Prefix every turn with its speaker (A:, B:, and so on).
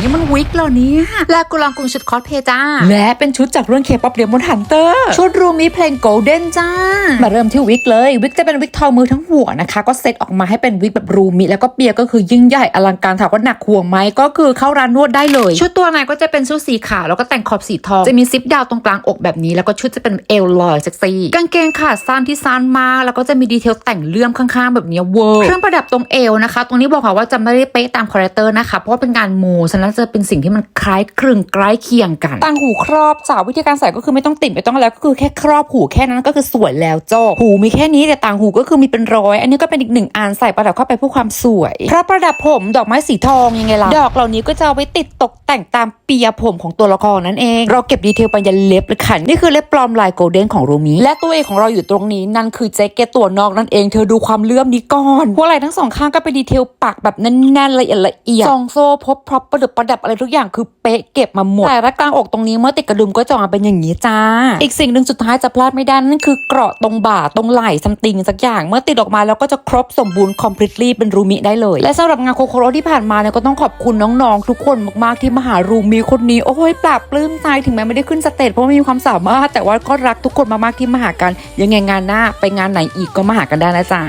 A: นี่มันวิกเหรอเนี่ยและกูลองกรุงชุดคอสเพลย์จ้า และเป็นชุดจากเรื่องเคป๊อปเดมอนฮันเตอร์ ชุดรูมีเพลงโกลเด้นจ้า มาเริ่มที่วิกเลย วิกจะเป็นวิกทอมือทั้งหัวนะคะ ก็เซตออกมาให้เป็นวิกแบบรูมิแล้วก็เปียก็คือยิ่งใหญ่อลังการถามว่าหนักห่วงไหมก็คือเข้าร้านนวดได้เลย ชุดตัวในก็จะเป็นชุดสีขาวแล้วก็แต่งขอบสีทอง จะมีซิปดาวตรงกลางอกแบบนี้ แล้วก็ชุดจะเป็นเอวลอยเซ็กซี่กางเกงขาสั้นที่สั้นมากแล้วก็จะมีดีเทลแต่งเลื่อมข้างๆ แบบเนี้ยเวอร์เครื่องประดับตรงเอวนะคะ ตรงนี้บอกค่ะว่าจะไม่ได้เป๊ะตามคาแรคเตอร์นะคะเพราะว่าเป็นงานมูฉะนั้นจะเป็นสิ่งที่มันคล้ายคลึงใกล้เคียงกันต่างหูครอบจากวิธีการใส่ก็คือไม่ต้องติดไม่ต้องอะไรก็คือแค่ครอบหูแค่นั้นก็คือสวยแล้วโจ้หูมีแค่นี้แต่ต่างหูก็คือมีเป็นร้อย อันนี้ก็เป็นอีกหนึ่งอันใส่ประดับเข้าไปเพื่อความสวยเพราะประดับผมดอกไม้สีทองยังไงล่ะดอกเหล่านี้ก็จะเอาไว้ติดตก แต่งตามเปียผมของตัวละครนั่นเอง เราเก็บดีเทลไปยันเล็บเลยค่ะนี่คือเล็บปลอมลายโกลเด้นของโรมิและตัวเอกของเราอยู่ตรงนี้นั่นคือแจ็คเก็ตตัวนอกนั่นเองเธอดูความเลื่อมนี้ก่อนพวไหล่ทั้งสองข้างก็เป็นดีเทลปักแบบแน่นๆละเอียดละเอียดซองโซ่พบพร็อพประดับประดับอะไรทุกอย่างคือเป๊ะเก็บมาหมดแต่ละกกลางอกตรงนี้เมื่อติดกระดุมก็จะออกมาเป็นอย่างนี้จ้า อีกสิ่งหนึ่งสุดท้ายจะพลาดไม่ได้นั่นคือเกราะตรงบ่าตรงไหล่ซัมติงสักอย่าง เมื่อติดออกมาแล้วก็จะครบสมบูรณ์ completely เป็นรูมิได้เลย และสำหรับงานโคโคโรที่ผ่านมาเนี่ยก็ต้องขอบคุณน้องๆทุกคนมากๆที่มาหารูมีคนนี้โอ้ยปราบปลื้มใจถึงแม้ไม่ได้ขึ้นสเตจเพราะไม่มีความสามารถ แต่ว่าก็รักทุกคนมากๆที่มาหากัน ยังไงงานหน้าไปงานไหนอีกก็มาหากันได้นะจ๊ะ